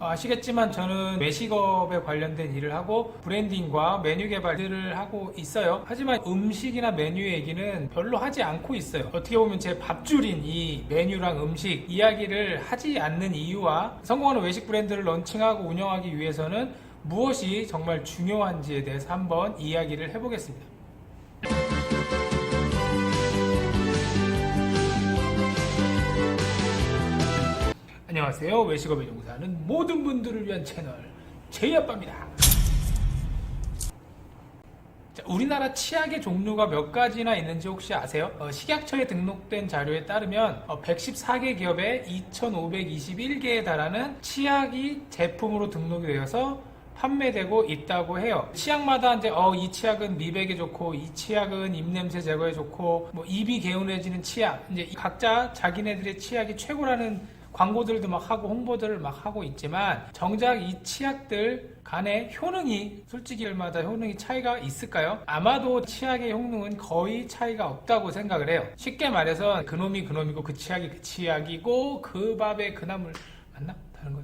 아시겠지만 저는 외식업에 관련된 일을 하고 브랜딩과 메뉴 개발들을 하고 있어요. 하지만 음식이나 메뉴 얘기는 별로 하지 않고 있어요. 어떻게 보면 제 밥줄인 이 메뉴랑 음식 이야기를 하지 않는 이유와 성공하는 외식 브랜드를 런칭하고 운영하기 위해서는 무엇이 정말 중요한지에 대해서 한번 이야기를 해보겠습니다. 안녕하세요. 외식업에 종사하는 모든 분들을 위한 채널 제이아빠입니다. 자, 우리나라 치약의 종류가 몇 가지나 있는지 혹시 아세요? 어, 식약처에 등록된 자료에 따르면 114개 기업에 2,521개에 달하는 치약이 제품으로 등록이 되어서 판매되고 있다고 해요. 치약마다 이제 어 이 치약은 미백에 좋고 이 치약은 입냄새 제거에 좋고 뭐 입이 개운해지는 치약 이제 각자 자기네들의 치약이 최고라는 광고들도 막 하고 홍보들을 막 하고 있지만 정작 이 치약들 간의 효능이 솔직히 얼마다 효능이 차이가 있을까요? 아마도 치약의 효능은 거의 차이가 없다고 생각을 해요. 쉽게 말해서 그놈이 그놈이고 그 치약이 그 치약이고 그 밥에 그 나물 맞나? 다른 거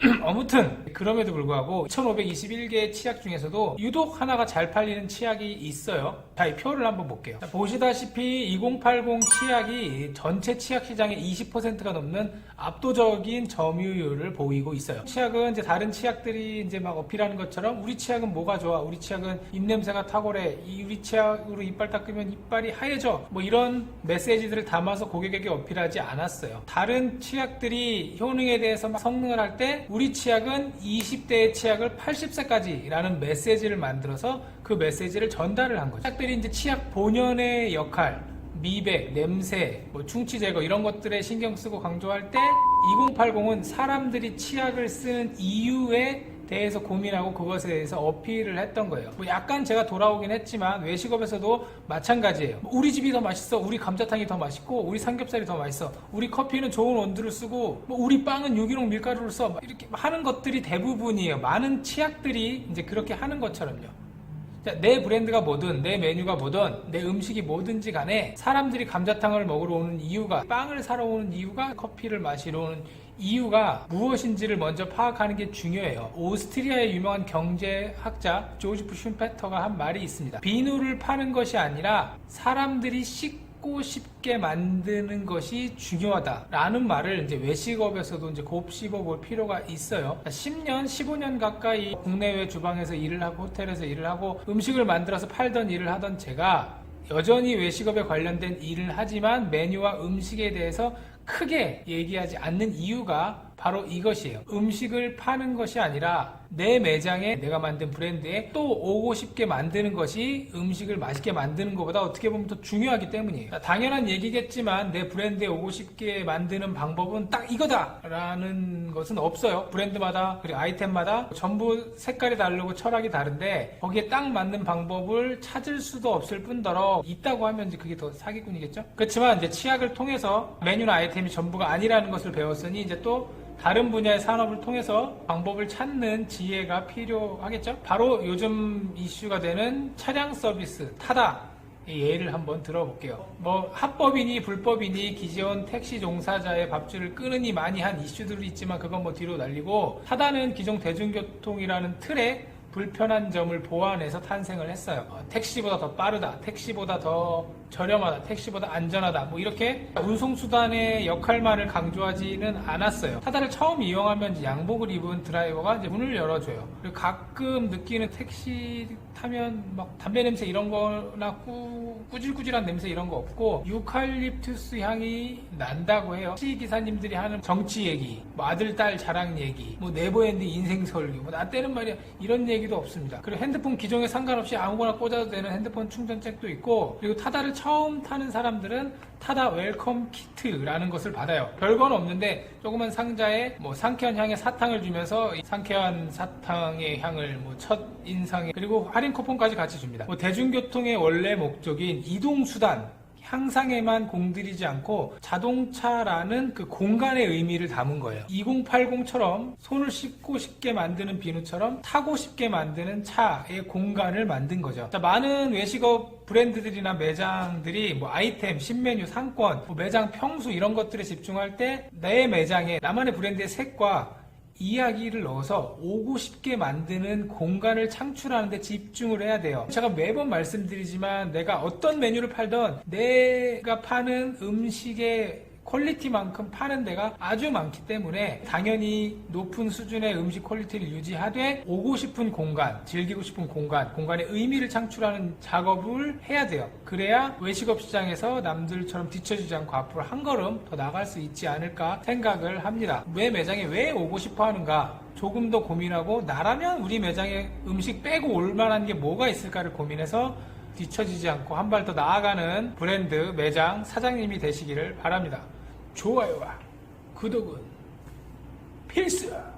아무튼 그럼에도 불구하고 1521개의 치약 중에서도 유독 하나가 잘 팔리는 치약이 있어요. 자, 이 표를 한번 볼게요. 자, 보시다시피 2080 치약이 전체 치약 시장의 20%가 넘는 압도적인 점유율을 보이고 있어요. 치약은 이제 다른 치약들이 이제 막 어필하는 것처럼 우리 치약은 뭐가 좋아? 우리 치약은 입냄새가 탁월해. 이 우리 치약으로 이빨 닦으면 이빨이 하얘져. 뭐 이런 메시지들을 담아서 고객에게 어필하지 않았어요. 다른 치약들이 효능에 대해서 막 성능을 할때 우리 치약은 20대의 치약을 80세까지라는 메시지를 만들어서 그 메시지를 전달을 한 거죠. 치약들이 이제 치약 본연의 역할, 미백, 냄새, 뭐 충치 제거 이런 것들에 신경 쓰고 강조할 때 2080은 사람들이 치약을 쓰는 이유에 대해서 고민하고 그것에 대해서 어필을 했던 거예요. 뭐 약간 제가 돌아오긴 했지만 외식업에서도 마찬가지예요. 뭐 우리 집이 더 맛있어, 우리 감자탕이 더 맛있고, 우리 삼겹살이 더 맛있어, 우리 커피는 좋은 원두를 쓰고, 뭐 우리 빵은 유기농 밀가루를 써, 막 이렇게 하는 것들이 대부분이에요. 많은 치약들이 이제 그렇게 하는 것처럼요. 자, 내 브랜드가 뭐든 내 메뉴가 뭐든 내 음식이 뭐든지 간에 사람들이 감자탕을 먹으러 오는 이유가 빵을 사러 오는 이유가 커피를 마시러 오는 이유가 무엇인지를 먼저 파악하는 게 중요해요. 오스트리아의 유명한 경제학자 조지프 슌페터가 한 말이 있습니다. 비누를 파는 것이 아니라 사람들이 씻고 싶게 만드는 것이 중요하다라는 말을 이제 외식업에서도 이제 곱씹어 볼 필요가 있어요. 10년, 15년 가까이 국내외 주방에서 일을 하고 호텔에서 일을 하고 음식을 만들어서 팔던 일을 하던 제가 여전히 외식업에 관련된 일을 하지만 메뉴와 음식에 대해서 크게 얘기하지 않는 이유가 바로 이것이에요. 음식을 파는 것이 아니라 내 매장에 내가 만든 브랜드에 또 오고 싶게 만드는 것이 음식을 맛있게 만드는 것보다 어떻게 보면 더 중요하기 때문이에요. 당연한 얘기겠지만 내 브랜드에 오고 싶게 만드는 방법은 딱 이거다! 라는 것은 없어요. 브랜드마다 그리고 아이템마다 전부 색깔이 다르고 철학이 다른데 거기에 딱 맞는 방법을 찾을 수도 없을 뿐더러 있다고 하면 이제 그게 더 사기꾼이겠죠? 그렇지만 이제 치약을 통해서 메뉴나 아이템 이 전부가 아니라는 것을 배웠으니 이제 또 다른 분야의 산업을 통해서 방법을 찾는 지혜가 필요하겠죠? 바로 요즘 이슈가 되는 차량 서비스, 타다. 이 예를 한번 들어볼게요. 뭐 합법이니 불법이니 기존 택시 종사자의 밥줄을 끄느니 많이 한 이슈들이 있지만 그건 뭐 뒤로 날리고 타다는 기존 대중교통이라는 틀에 불편한 점을 보완해서 탄생을 했어요. 어, 택시보다 더 빠르다, 택시보다 더 저렴하다, 택시보다 안전하다, 뭐 이렇게 운송수단의 역할만을 강조하지는 않았어요. 타다를 처음 이용하면 양복을 입은 드라이버가 이제 문을 열어줘요. 그리고 가끔 느끼는 택시 타면 막 담배 냄새 이런 거나 꾸, 꾸질꾸질한 냄새 이런 거 없고 유칼립투스 향이 난다고 해요. 택시 기사님들이 하는 정치 얘기, 뭐 아들 딸 자랑 얘기, 뭐 네버엔드 인생 설교, 뭐 나 때는 말이야 이런 얘기도 없습니다. 그리고 핸드폰 기종에 상관없이 아무거나 꽂아도 되는 핸드폰 충전잭도 있고 그리고 타다를 처음 타는 사람들은 타다 웰컴 키트라는 것을 받아요. 별건 없는데 조그만 상자에 뭐 상쾌한 향의 사탕을 주면서 이 상쾌한 사탕의 향을 뭐 첫 인상에 그리고 할인 쿠폰까지 같이 줍니다. 뭐 대중교통의 원래 목적인 이동 수단 향상에만 공들이지 않고 자동차라는 그 공간의 의미를 담은 거예요. 2080처럼 손을 씻고 싶게 만드는 비누처럼 타고 싶게 만드는 차의 공간을 만든 거죠. 자, 많은 외식업 브랜드들이나 매장들이 뭐 아이템, 신메뉴, 상권, 뭐 매장 평수 이런 것들에 집중할 때 내 매장에 나만의 브랜드의 색과 이야기를 넣어서 오고 싶게 만드는 공간을 창출하는 데 집중을 해야 돼요. 제가 매번 말씀드리지만 내가 어떤 메뉴를 팔던 내가 파는 음식의 퀄리티만큼 파는 데가 아주 많기 때문에 당연히 높은 수준의 음식 퀄리티를 유지하되 오고 싶은 공간, 즐기고 싶은 공간, 공간의 의미를 창출하는 작업을 해야 돼요. 그래야 외식업 시장에서 남들처럼 뒤처지지 않고 앞으로 한 걸음 더 나갈 수 있지 않을까 생각을 합니다. 왜 매장에 왜 오고 싶어 하는가? 조금 더 고민하고 나라면 우리 매장에 음식 빼고 올 만한 게 뭐가 있을까를 고민해서 뒤처지지 않고 한 발 더 나아가는 브랜드 매장 사장님이 되시기를 바랍니다. 좋아요와 구독은 필수!